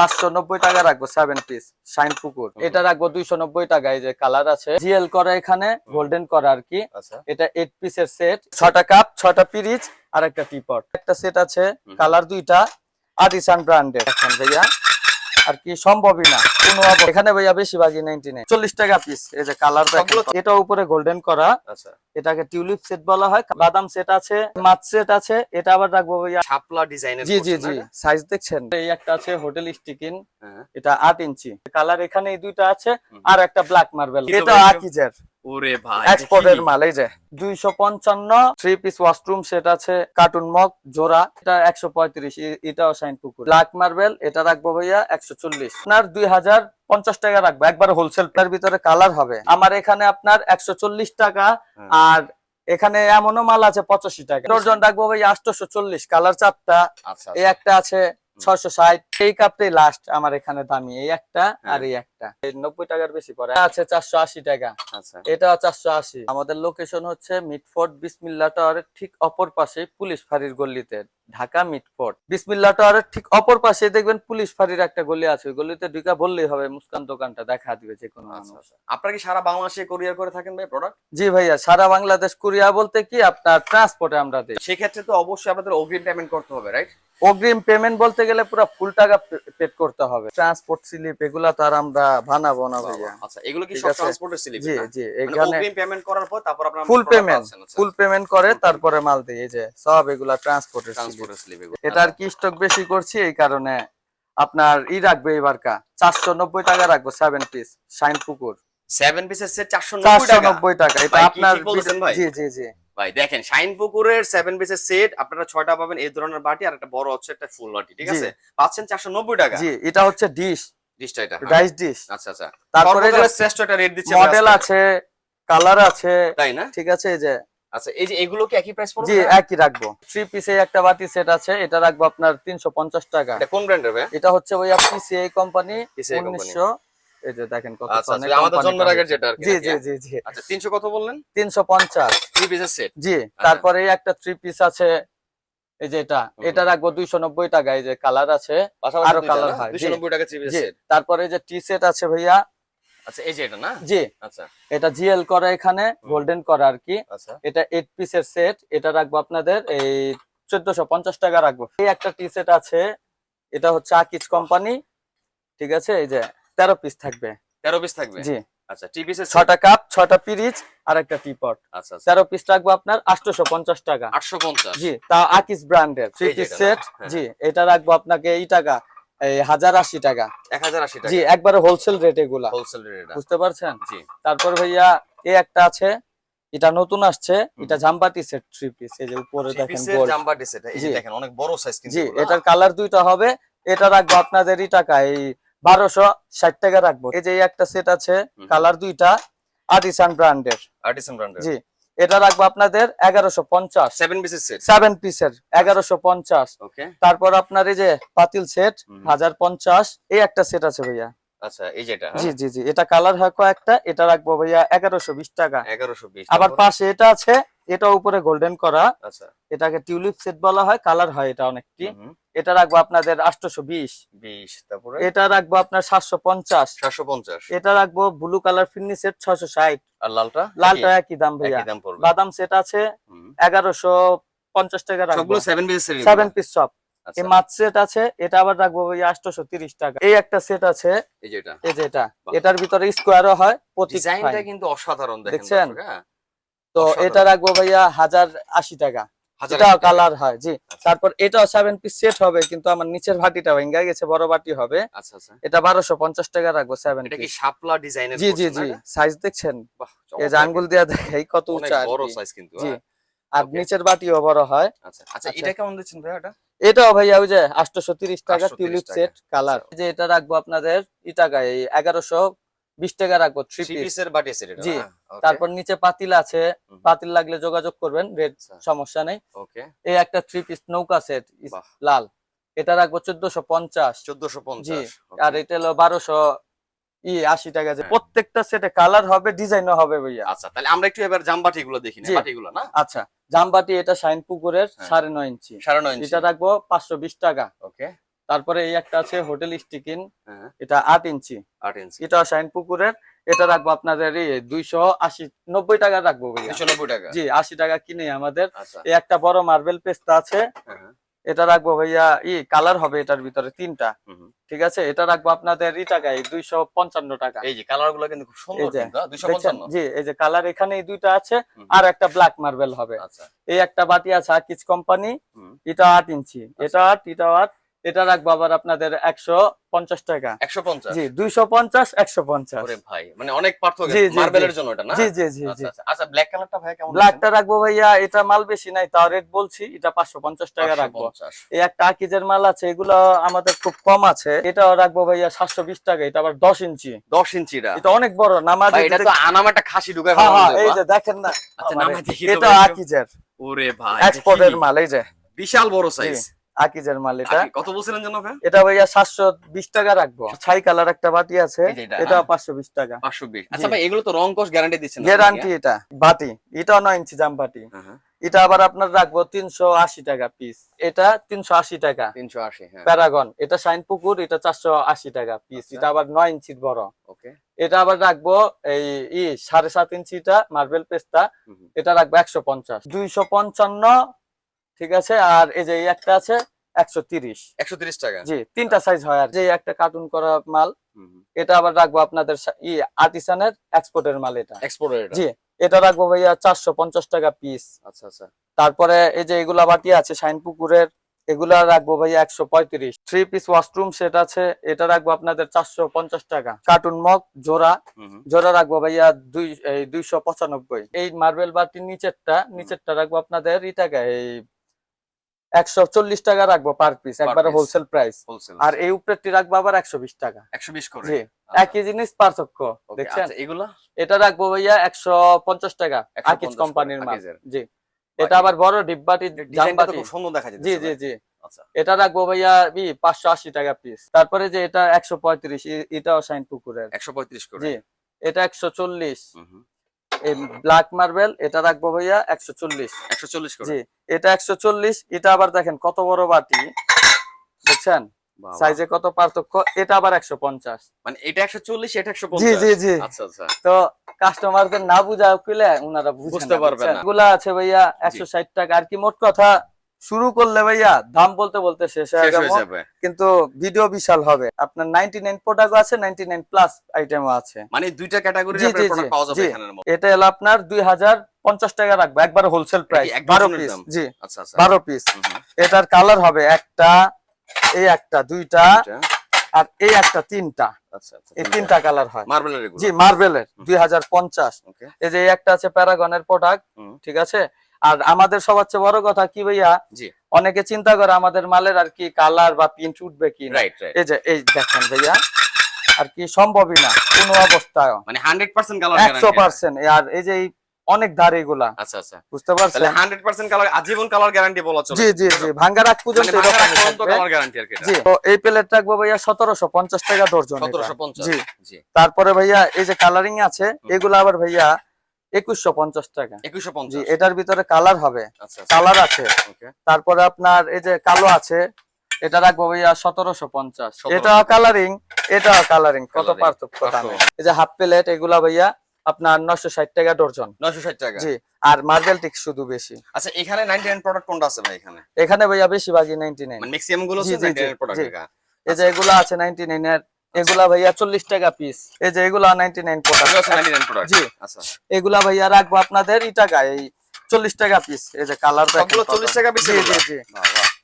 চারশো নব্বই টাকা রাখব সেভেন পিস শাইন পুকুর এটা রাখব দুইশো নব্বই টাকা এই যে কালার আছে। জিএল করা এখানে গোল্ডেন করা আর কি। আচ্ছা। এটা এইট পিসের সেট ছটা কাপ ছটা পিরিচ আর একটা টিপট একটা সেট আছে কালার দুইটা আদিসান ব্র্যান্ডের এখন ভাইয়া। আর কি সম্ভবই না। কোনো এখানে ভাইয়া বেশিরভাগই নাইনটি নাইন চল্লিশ টাকা পিস এই যে কালার এটা উপরে গোল্ডেন করা। আচ্ছা। এটাকে টিউলিপ সেট বলা হয় বাদাম সেট আছে মাছ সেট আছে এটা আবার রাখব ভাইয়া শাপলা ডিজাইন জি জি জি সাইজ দেখছেন? এই একটা আছে হোটেল স্টিকিন হ্যাঁ। এটা আট ইঞ্চি। কালার এখানে এই দুইটা আছে আর একটা ব্ল্যাক মার্বেল এটা আকিজের। ওরে ভাই এক্সপোর্টের মাল এই যে। দুইশো পঞ্চান্ন থ্রি পিস ওয়াশরুম সেট আছে কার্টুন মগ জোড়া এটা একশো পঁয়ত্রিশ এটাও সাইন পুকুর। ব্ল্যাক মার্বেল এটা রাখব ভাইয়া একশো চল্লিশ। আপনার দুই হাজার পঞ্চাশ টাকা রাখব। একবার হোলসেল তার ভিতরে কালার হবে। আমার এখানে আপনার একশো চল্লিশ টাকা হ্যাঁ। আর এখানে এমনও মাল আছে পঁচাশি টাকা। ডর্জন রাখব ভাই আটশোশো চল্লিশ কালার চারটা। আচ্ছা এই একটা আছে ছয়শো ষাট। এই কাপটাই লাস্ট আমার এখানে দামি। এই একটা হ্যাঁ। আর এই একটা। নব্বই টাকার বেশি আছে চারশো আশি টাকা। আচ্ছা। এটা চারশো আশি। আমাদের লোকেশন হচ্ছে মিটফোর্ট বিসমিল্লা টাওয়ারের ঠিক অপর পাশে পুলিশ ফাঁড়ির গল্লিতে ঢাকা মিটফোর্ট বিসমিল্লা টাওয়ারের ঠিক অপর পাশে দেখবেন পুলিশ ফাঁড়ির একটা গলি আছে। ওই গলিতে ঢুকা বললেই হবে মুস্কান দোকানটা দেখা দিবে যে কোনো আচ্ছা। আচ্ছা। আপনারা কি সারা বাংলাদেশে কোরিয়ার করে থাকেন ভাই প্রোডাক্ট জি ভাইয়া সারা বাংলাদেশ কুরিয়া বলতে কি আপনার ট্রান্সপোর্টে আমরা দিই। সেক্ষেত্রে তো অবশ্যই আপনাদের অগ্রিম পেমেন্ট করতে হবে রাইট অগ্রিম পেমেন্ট বলতে গেলে পুরো ফুল টাকা পেড করতে হবে। ট্রান্সপোর্ট স্লিপ এগুলা তো আর আমরা বানাবো না ভাইয়া। আচ্ছা এগুলো কি সব। ট্রান্সপোর্টের স্লিপ জি জি মানে এখানে অগ্রিম পেমেন্ট করার পর তারপর আপনারা ফুল পেমেন্ট। ফুল পেমেন্ট করে তারপরে মাল দিই এই যে সব এগুলা ট্রান্সপোর্টের ট্রান্সপোর্টের স্লিপ এগুলো। এটা আর কি স্টক বেশি করছি এই কারণে আপনার ই রাখবে এবারকা চারশো নব্বই টাকা রাখব সেভেন পিস শাইন পুকুর। সেভেন পিসের সেট চারশো চারশো টাকা নব্বই টাকা? এটা আপনার ভাই? জি জি জি। ভাই দেখেন শাইন পুকুরের সেভেন পিসের সেট আপনারা ছয়টা পাবেন এই ধরনের বাটি আর একটা বড় হচ্ছে একটা ফুল বাটি ঠিক আছে? পাচ্ছেন চারশো নব্বই টাকা। জি এটা হচ্ছে ডিশ ডিশটা এটা হ্যাঁ। রাইস ডিশ আচ্ছা আচ্ছা। তারপরে শ্রেষ্ঠ একটা রেট দিচ্ছে মডেল আছে কালার আছে তাই না? ঠিক আছে এই যে। আচ্ছা এই যে এগুলো কি একই প্রাইস পড়বে জি একই রাখব। থ্রি পিসে একটা বাটি সেট আছে এটা রাখব আপনার তিনশো পঞ্চাশ টাকা। এটা কোন ব্র্যান্ডের ভাই? এটা হচ্ছে পিসিআই কোম্পানি PCI company। উনিশশো এই যে দেখেন কত আচ্ছা আচ্ছা, আমাদের জন্মের আগের যেটা জি জি জি জি। আচ্ছা তিনশো কত বললেন? তিনশো পঞ্চাশ। থ্রি পিসের সেট জি তারপরে এই একটা থ্রি পিস আছে এই যে এটা। এটা রাখব দুইশো নব্বই টাকা এই যে কালার আছে আরও colour হয়, জি। দুশো নব্বই টাকা থ্রি পিসের জি সেট তারপরে যে টি সেট আছে ভাইয়া। আচ্ছা এই যে এটা না? জি। আচ্ছা। এটা জিএল করা এখানে গোল্ডেন করা আর কি। আচ্ছা। এটা এইট পিসের সেট এটা রাখব আপনাদের এই চোদ্দশো পঞ্চাশ টাকা রাখব। এই একটা টি সেট আছে এটা হচ্ছে আকিজ কোম্পানি ঠিক আছে? এই যে তেরো পিস থাকবে। তেরো পিস থাকবে? জি। আচ্ছা টি পিসের ছটা কাপ ছটা পিরিচ আর একটা টিপট আচ্ছা আচ্ছা। তেরো পিস রাখব আপনার আটশোশো পঞ্চাশ টাকা। আটশো পঞ্চাশ জি তা আকিস ব্র্যান্ডের থ্রি পিস সেট। জি এটা রাখব আপনাকে এই টাকা এই হাজার আশি টাকা। এক হাজার আশি টাকা। জি একবারে হোলসেল রেট এগুলা। হোলসেল রেট বুঝতে পারছেন? জি। তারপর ভাইয়া এই একটা আছে এটা নতুন আসছে এটা জাম্বাটি সেট থ্রি পিস এই যে উপরে দেখেন জাম্বার এই দেখেন অনেক বড় সাইজ কিন্তু জি এটার কালার দুইটা হবে এটা রাখব আপনাদের এই টাকা এই বারোশো ষাট টাকা রাখব। এই যে একটা সেট আছে কালার দুইটা আর্টিসান ব্র্যান্ডের আর্টিসান ব্র্যান্ডের জি এটা রাখব আপনাদের এগারোশো পঞ্চাশ। সেভেন পিসের সেট সেভেন পিসের এগারোশো পঞ্চাশ। ওকে তারপর আপনার এই যে পাতিল সেট হাজার পঞ্চাশ। এই একটা সেট আছে ভাইয়া। আচ্ছা এই যেটা জি জি জি এটা কালার হয় কয়েকটা এটা রাখব ভাইয়া এগারোশো বিশ টাকা। এগারোশো বিশ। আবার পাশে এটা আছে এটা উপরে গোল্ডেন করা। আচ্ছা। এটাকে টিউলিপ সেট বলা হয় কালার হয় এটা অনেকটি। এটা রাখব আপনাদের আটশোশো বিশ। বিশ তারপরে? এটা রাখব আপনার সাতশো পঞ্চাশ। সাতশো পঞ্চাশ। এটা রাখব ব্লু কালার ফিন্নি সেট ছয়শো ষাট। আর লালটা? লালটা একই? দাম ভাইয়া। বাদাম সেট আছে এগারোশো পঞ্চাশ টাকা রাখব। সেভেন পিসের সেভেন পিস সব এই মাছ সেট আছে এটা আবার রাখব তিরিশ টাকা। এই একটা সেট আছে। এই যেটা যে এটা। এটার ভিতরে স্কোয়ারও হয় ডিজাইনটা হয়। কিন্তু অসাধারণ দেখছেন? তো এটা রাখব ভাইয়া হাজার আশি টাকা। এটাও কালার হয় জি। আচ্ছা। তারপর এটাও সেভেন পিস সেট হবে কিন্তু আমার নিচের ভাটিটা ভেঙে গেছে বড় বাটি হবে। আচ্ছা আচ্ছা। এটা বারোশো পঞ্চাশ টাকা রাখব সেভেন শাপলা ডিজাইনের জি জি জি। সাইজ দেখছেন? এই যে আঙ্গুল দিয়া দেখাই কত উঁচা আর বড় সাইজ কিন্তু জি। হ্যাঁ? আর নিচের বাটিও বড় হয়। আচ্ছা। এটা কেমন দিচ্ছেন ভাই এটা এটাও ভাইয়া ওই যে আটশোশো তিরিশ টাকা টিউলিপ সেট কালার। যে এটা রাখব আপনাদের ই টাকা এই এগারোশো বিশ টাকা রাখব থ্রি থ্রি পিস পিসের বাটি সেট জি। তারপর নিচে পাতিল আছে পাতিল লাগলে যোগাযোগ করবেন রেড আচ্ছা। সমস্যা নেই। ওকে এই একটা থ্রি পিস নৌকা সেট লাল। এটা রাখব চোদ্দশো পঞ্চাশ। 1450 আর এটা হলো বারোশো ই আশি টাকা যে হ্যাঁ। প্রত্যেকটা সেটে কালার হবে ডিজাইনও হবে ভাইয়া। আচ্ছা তাহলে আমরা একটু এবার জামবাটি গুলো দেখি। বাটি গুলো না? আচ্ছা জামবাটি এটা শাইন পুকুরের হ্যাঁ। সাড়ে নয় ইঞ্চি। সাড়ে নয় ইঞ্চি। এটা রাখব পাঁচশো বিশ টাকা। ওকে তারপরে এই একটা আছে হোটেল স্টিকিন। হ্যাঁ। এটা আট ইঞ্চি। আট ইঞ্চি। এটা শাইন পুকুরের। এটা রাখব আপনাদের দুইশো আশি নব্বই টাকা রাখব নব্বই টাকা। জি আশি টাকা কিনে আমাদের। আচ্ছা। একটা বড় মার্বেল পেস্তা আছে। হ্যাঁ, এটা রাখব ভাইয়া ই কালার হবে এটার ভিতরে তিনটা। ঠিক আছে? এটা রাখব আপনাদের ই টাকায় দুইশো পঞ্চান্ন টাকা। এই যে কালারগুলো কিন্তু খুব সুন্দর এই যে, কিন্তু দুশো দেখছেন? পঞ্চান্ন। জি এই যে কালার এখানে দুইটা আছে আর একটা ব্ল্যাক মার্বেল হবে। আচ্ছা। এই একটা বাটি আছে আকিজ কোম্পানি। এটা আট ইঞ্চি। এটা আট এটা আট এটা রাখব আবার আপনাদের একশো পঞ্চাশ টাকা। একশো পঞ্চাশ? জি দুইশো পঞ্চাশ একশো পঞ্চাশ। ভাই মানে অনেক পার্থক্য জি, জি, মার্বেলের জি। জন্য এটা না? জি জি জি আচ্ছা জি। আচ্ছা। আচ্ছা ব্ল্যাক কালারটা ভাই কেমন ব্ল্যাকটা রাখব ভাইয়া এটা মাল বেশি নাই তাও রেট বলছি এটা পাঁচশো পঞ্চাশ টাকা রাখব। এই একটা আকিজের মাল আছে এগুলো আমাদের খুব কম আছে। এটাও রাখব ভাইয়া সাতশো বিশ টাকা এটা আবার দশ ইঞ্চি। দশ ইঞ্চিটা? এটা অনেক বড় নামাজ ভাই এটা তো আনাম একটা খাসি ঢুকায় হ্যাঁ হ্যাঁ এই যে দেখেন না। আচ্ছা, এটা আকিজের। ওরে ভাই এক্সপোর্টের। মাল এই যে। বিশাল বড় সাইজ আকিজের মাল এটা। কত বলছিলেন জানো এটা ভাইয়া সাতশো বিশ টাকা রাখব। ছাই কালার একটা বাটি আছে এটা, এটা হ্যাঁ। পাঁচশো বিশ টাকা। পাঁচশো বিশ। আচ্ছা ভাই এগুলো তো রং কস গ্যারান্টি দিচ্ছেন গ্যারান্টি এটা। বাটি এটা নয় ইঞ্চি জাম বাটি হ্যাঁ, এটা আবার আপনার রাখব তিনশো আশি টাকা পিস এটা তিনশো আশি টাকা। তিনশো আশি হ্যাঁ। প্যারাগন এটা শাইন পুকুর এটা চারশো আশি টাকা পিস আচ্ছা। এটা আবার নয় ইঞ্চির বড়। ওকে। এটা আবার রাখব এই ই সাড়ে সাত ইঞ্চিটা মার্বেল পেস্তা। এটা রাখব একশো পঞ্চাশ। দুইশো পঞ্চান্ন ঠিক আছে? আর এই যে একটা আছে একশো তিরিশ। একশো তিরিশ টাকা। জি তিনটা সাইজ হয় আর যে একটা কার্টুন করা মাল এটা আবার রাখব আপনাদের ই আর্টিসানের এক্সপোর্টের মাল এটা। এক্সপোর্টের জি এটা রাখব ভাইয়া চারশো পঞ্চাশ টাকা পিস আচ্ছা আচ্ছা। তারপরে এই যে এগুলা বাটি আছে শাইন পুকুরের এগুলা রাখব ভাইয়া একশো পঁয়ত্রিশ। থ্রি পিস ওয়াশরুম সেট আছে এটা রাখব আপনাদের চারশো পঞ্চাশ টাকা। কার্টুন মগ জোড়া। জোড়া রাখব ভাইয়া দুই দুইশো পঁচানব্বই। এই মার্বেল বাটির নিচেরটা নিচেরটা রাখব আপনাদের ই টাকা এই একশো চল্লিশ টাকা রাখব পার পিস একবারে হোলসেল প্রাইস আর। এই উপরেরটি রাখব আবার একশো বিশ টাকা। একশো বিশ করে। জি আচ্ছা, একই জিনিস পার্থক্য দেখছেন আচ্ছা, এগুলা? এটা রাখব ভাইয়া একশো পঞ্চাশ টাকা 150 আকিজ কোম্পানির মাল। জি এটা আবার বড় ডিব্বাটি জামবাটি। সুন্দর দেখা যাচ্ছে জি জি জি। আচ্ছা। এটা রাখব ভাইয়া পাঁচশো আশি টাকা পিস তারপরে যে এটা একশো পঁয়ত্রিশ এটাও শাইন পুকুরের। একশো পঁয়ত্রিশ জি এটা একশো চল্লিশ। এই ব্ল্যাক মার্বেল এটা রাখব ভাইয়া একশো চল্লিশ। একশো চল্লিশ জি এটা একশো চল্লিশ এটা আবার দেখেন কত বড় বাটি। বুঝছেন। সাইজে কত পার্থক্য? এটা আবার একশো পঞ্চাশ। মানে এটা একশো চল্লিশ এটা একশ পঞ্চাশ। জি জি জি। আচ্ছা আচ্ছা। তো কাস্টমারদের না বুঝা কিলে ওনারা বুঝতে পারবেন পারবে না। এগুলা আছে ভাইয়া একশো ষাট টাকা। আর কি মোট কথা শুরু করলে ভাইয়া দাম বলতে বলতে শেষ হয়ে যাবে। কিন্তু ভিডিও বিশাল হবে। আপনার নাইনটি নাইন প্রোডাক্ট আছে নাইনটি নাইন প্লাস আইটেমও আছে। মানে দুইটা ক্যাটাগরি জি, জি, জি, পাওয়া যাবে এখানের মধ্যে। এটা হলো আপনার দুই হাজার পঞ্চাশ টাকা রাখব একবার হোলসেল প্রাইস বারো পিস জি আচ্ছা আচ্ছা। বারো পিস। এটার কালার হবে একটা এই একটা দুইটা আর এই একটা তিনটা। আচ্ছা এই তিনটা। কালার হয়। মার্বেলের জি মার্বেলের দুই হাজার পঞ্চাশ। এই যে এই একটা আছে প্যারাগনের প্রোডাক্ট ঠিক আছে? আর আমাদের সবচেয়ে বড় কথা কি ভাইয়া? অনেকে চিন্তা করে আমাদের মালের আর কি কালার বা প্রিন্ট উঠবে কি এই যে এই দেখেন ভাইয়া আর কি সম্ভবই না কোনো অবস্থায় মানে হান্ড্রেড পার্সেন্ট কালার একশো পার্সেন্ট আর এই যে অনেক ধার এগুলা। আচ্ছা আচ্ছা। বুঝতে পারছেন? তাহলে হান্ড্রেড পার্সেন্ট কালার আজীবন কালার গ্যারান্টি বলা চলে। জি জি জি পর্যন্ত মানে এরকমই থাকবে। কালার গ্যারান্টি আর কি জি তো এই প্লেট রাখব ভাইয়া সতেরোশো পঞ্চাশ টাকা দর্জন এটা। সতেরোশো পঞ্চাশ জি। জি। তারপরে ভাইয়া এই যে কালারিং আছে এগুলো আবার ভাইয়া একুশশো পঞ্চাশ টাকা। একুশশো পঞ্চাশ। এটার ভিতরে কালার হবে। আচ্ছা আচ্ছা। কালার আছে। তারপরে আপনার এই যে কালো আছে এটা রাখব ভাইয়া সতেরোশো পঞ্চাশ। এটা কালারিং এটা কালারিং কত পার্থক্য। এই যে হাফ প্লেট এগুলা ভাইয়া আপনার নশো ষাট টাকা ডর্জন। নয়শো ষাট টাকা। জি আর মার্বেল টিক শুধু বেশি। আচ্ছা এখানে নাইনটি নাইন প্রোডাক্ট কোনটা আছে ভাই এখানে? এখানে ভাইয়া বেশিরভাগই নাইনটি নাইন ম্যাক্সিমামগুলো। এই যে এগুলা আছে নাইনটি নাইন এর এগুলা ভাইয়া চল্লিশ টাকা পিস এই যে এগুলা নাইনটি নাইন প্রোডাক্ট জি। আচ্ছা। এগুলা ভাইয়া রাখব আপনাদের ই টাকা এই চল্লিশ টাকা পিস এই যে কালার 40 টাকা piece জি জি।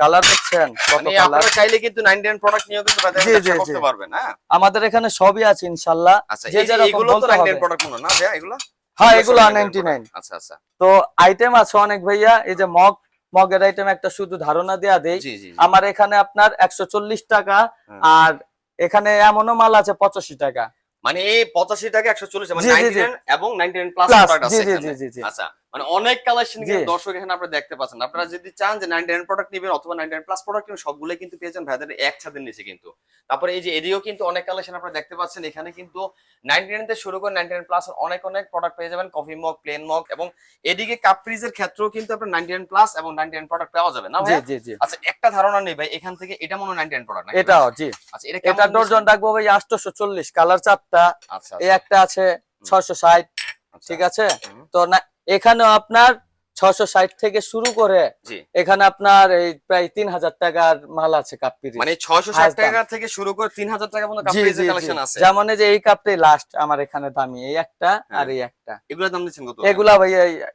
কালার দেখছেন মানে আপনারা চাইলে কিন্তু প্রোডাক্ট বাজারে করতে পারবেন হ্যাঁ? আমাদের এখানে সবই আছে ইনশাল্লাহ। আচ্ছা যে যে এগুলো তো প্রোডাক্ট মনে না এগুলো? হ্যাঁ এগুলো এগুলো 99 নাইনটি নাইন product। আচ্ছা আচ্ছা। তো আইটেম আছে অনেক ভাইয়া এই যে মগ মগের আইটেম একটা শুধু ধারণা দেয়া দেই। জি। আমার এখানে আপনার একশো চল্লিশ টাকা হ্যাঁ। আর এখানে এমনও মাল আছে পঁচাশি টাকা। মানে এই পঁচাশি টাকা একশো চল্লিশ মানে এবং নাইনটি প্লাস। আচ্ছা। মানে অনেক কালেকশন কিন্তু দর্শক এখানে আপনারা দেখতে পাচ্ছেন। আপনারা যদি চান যে নাইনটি নাইন প্রোডাক্ট নেবেন অথবা নাইনটি নাইন প্লাস প্রোডাক্ট নেবেন সবগুলো কিন্তু পেয়েছেন ভাইদের এক ছাদের নিচে কিন্তু। তারপরে এই যে এদিকেও কিন্তু অনেক কালেকশন আপনারা দেখতে পাচ্ছেন এখানে কিন্তু নাইনটি নাইন থেকে শুরু করে নাইনটি নাইন প্লাস অনেক অনেক প্রোডাক্ট পেয়ে যাবেন কফি মগ প্লেন মগ এবং এদিকে কাপ ফ্রিজের ক্ষেত্রেও কিন্তু আপনার নাইনটি নাইন প্লাস এবং নাইনটি নাইন প্রোডাক্ট পাওয়া যাবে। না ভাই জি জি। আচ্ছা একটা ধারণা নেই ভাই এখান থেকে এটা মনে হয় নাইনটি নাইন প্রোডাক্ট এটাও জি। আচ্ছা এটা এটা ডর্জন রাখব ভাই আটশোশো চল্লিশ কালার চারটা। আচ্ছা এই একটা আছে ছয়শো ষাট। আচ্ছা, ঠিক আছে। তো না এখানেও আপনার ছশো ষাট থেকে শুরু করে এখানে আপনার এই প্রায় তিন হাজার টাকার মাল আছে কাপ মানে ছয়শো ষাট টাকা থেকে শুরু করে তিন হাজার টাকা আছে। যেমন যে এই কাপটাই লাস্ট আমার এখানে দামি এই একটা হ্যাঁ। আর এই একটা। এগুলোর দাম দিচ্ছেন কত এগুলা ভাই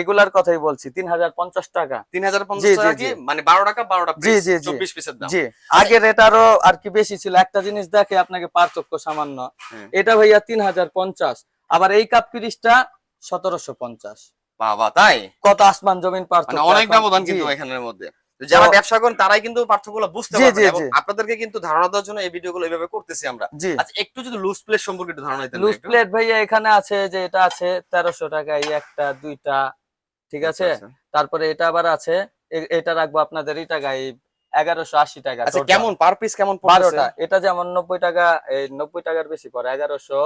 এগুলার কথাই বলছি তিন হাজার পঞ্চাশ টাকা। তিন হাজার পঞ্চাশ টাকা মানে বারো টাকা বারোটা জি, জি, জি। চব্বিশ পিসের দাম। জি। আগের এটারও আর কি বেশি ছিল একটা জিনিস দেখে আপনাকে পার্থক্য সামান্য। হ্যাঁ। এটা ভাইয়া তিন হাজার পঞ্চাশ আবার এই কাপ পিরিচটা সতেরোশো পঞ্চাশ। বাবা তাই? কত আসমান জমিন মানে পার্থক্য অনেক ব্যবধান কিন্তু এখানের মধ্যে। যারা ব্যবসা করেন তারাই কিন্তু পার্থক্যগুলো বুঝতে জি, এবং আপনাদেরকে কিন্তু ধারণা দেওয়ার জন্য এই ভিডিওগুলো এইভাবে করতেছি আমরা। আচ্ছা একটু যদি লুজ প্লেস সম্পর্কে একটু ধারণা দিতেন লুজ প্লেট ভাইয়া এখানে আছে যে এটা আছে তেরোশো টাকা এই একটা দুইটা ঠিক আছে? আচ্ছা, তারপরে এটা আবার আছে এটা রাখব আপনাদের এই টাকা এই এগারোশো আশি টাকা আচ্ছা কেমন? পার পিস কেমন বারোটা। এটা যেমন নব্বই টাকা এই নব্বই টাকার বেশি পড়ে এগারোশো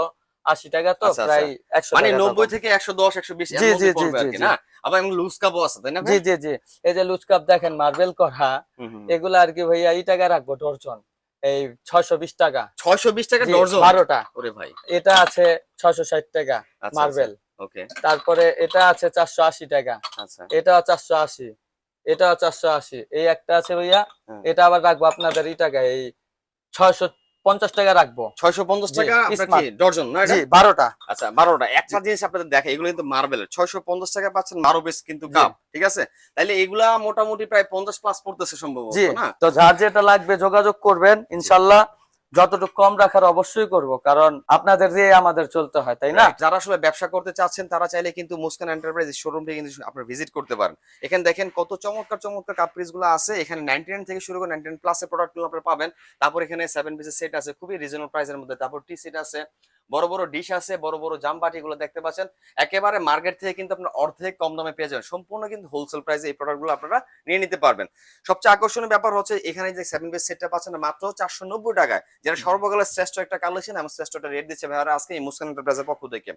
আশি টাকা তো আচ্ছা, প্রায় একশো মানে নব্বই। থেকে একশো দশ একশো বিশ জি, জি, জি, পড়বে আর কি না? আবার লুজ কাপও আছে তাই না জি জি জি। এই যে লুজ কাপ দেখেন মার্বেল করা এগুলা আর কি ভাইয়া এই টাকা রাখব ডর্জন এই ছয়শো বিশ টাকা। ছয়শো বিশ টাকা ডর্জন বারোটা। ওরে ভাই। এটা আছে ছয়শো ষাট টাকা আচ্ছা, মার্বেল ওকে তারপরে এটা আছে চারশো আশি টাকা। আচ্ছা। এটাও চারশো আশি। এটাও চারশো আশি। এই একটা আছে ভাইয়া হ্যাঁ। এটা আবার রাখব আপনাদের এই টাকা এই ছয়শো পঞ্চাশ টাকা রাখব। ছয়শো পঞ্চাশ টাকা ডর্জন জি বারোটা। আচ্ছা বারোটা। একটা জিনিস আপনাদের দেখে এগুলো কিন্তু মার্বেলের। ছয়শো পঞ্চাশ টাকা পাচ্ছেন মারোবেস কিন্তু কাপ ঠিক আছে? তাইলে এগুলা মোটামুটি প্রায় পঞ্চাশ প্লাস পড়তেছে সম্ভবত না? তো যার যেটা লাগবে যোগাযোগ করবেন ইনশাল্লাহ। যতটুকু কম রাখার অবশ্যই করব, কারণ আপনাদের দিয়ে আমাদের চলতে হয়, তাই না? যারা আসলে ব্যবসা করতে চাচ্ছেন, তারা চাইলে কিন্তু মুসকান এন্টারপ্রাইজ শোরুম শোরুমটি কিন্তু আপনারা ভিজিট করতে পারেন। এখানে দেখেন কত চমৎকার চমৎকার কাপড়িসগুলো আছে। এখানে নাইনটি নাইন থেকে শুরু করে নাইনটি নাইন প্লাসের প্রোডাক্টগুলো আপনারা পাবেন। তারপর এখানে সেভেন পিসের সেট আছে, খুবই রিজনেবল প্রাইসের মধ্যে। তারপর টি সেট আছে বড় বড় ডিশ আছে বড় বড় জামবাটি গুলো দেখতে পাচ্ছেন। একেবারে মার্কেট থেকে কিন্তু আপনার অর্ধেক কম দামে পেয়ে যাবেন। সম্পূর্ণ কিন্তু হোলসেল প্রাইসে এই প্রোডাক্টগুলো আপনারা নিয়ে নিতে পারবেন। সবচেয়ে আকর্ষণীয় ব্যাপার হচ্ছে এখানে যে সেভেন পিস সেটটা পাচ্ছেন মাত্র চারশো নব্বই টাকায়। যেটা সর্বকালের শ্রেষ্ঠ একটা কালেকশন এবং শ্রেষ্ঠটা রেট দিচ্ছে ভাইয়ারা আজকে এই মুসকান এন্টারপ্রাইজের পক্ষ থেকে।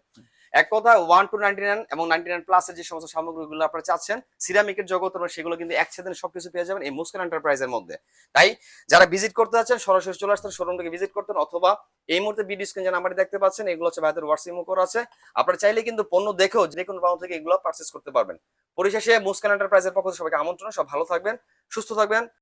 এক কথা ওয়ান টু নাইনটি নাইন এবং নাইনটি নাইন প্লাসের যে সমস্ত সামগ্রীগুলো আপনারা চাচ্ছেন সিরামিকের জগৎ সেগুলো কিন্তু একসাথে সবকিছু পেয়ে যাবেন এই মুসকান এন্টারপ্রাইজের মধ্যে। তাই যারা ভিজিট করতে যাচ্ছেন সরাসরি চলে আসতেন শোরুম থেকে ভিজিট করতেন অথবা এই মুহূর্তে ভিডিও স্ক্রিন যে দেখতে পাচ্ছেন, এগুলো হচ্ছে ভাইদের হোয়াটসঅ্যাপ করা আছে। আপনারা চাইলে কিন্তু পণ্য দেখেও যে কোনো পাউন্ড থেকে এগুলো পারচেস করতে পারবেন। পরিশেষে মুসকান এন্টারপ্রাইজের পক্ষ থেকে সবাইকে আমন্ত্রণ, সব ভালো থাকবেন, সুস্থ থাকবেন।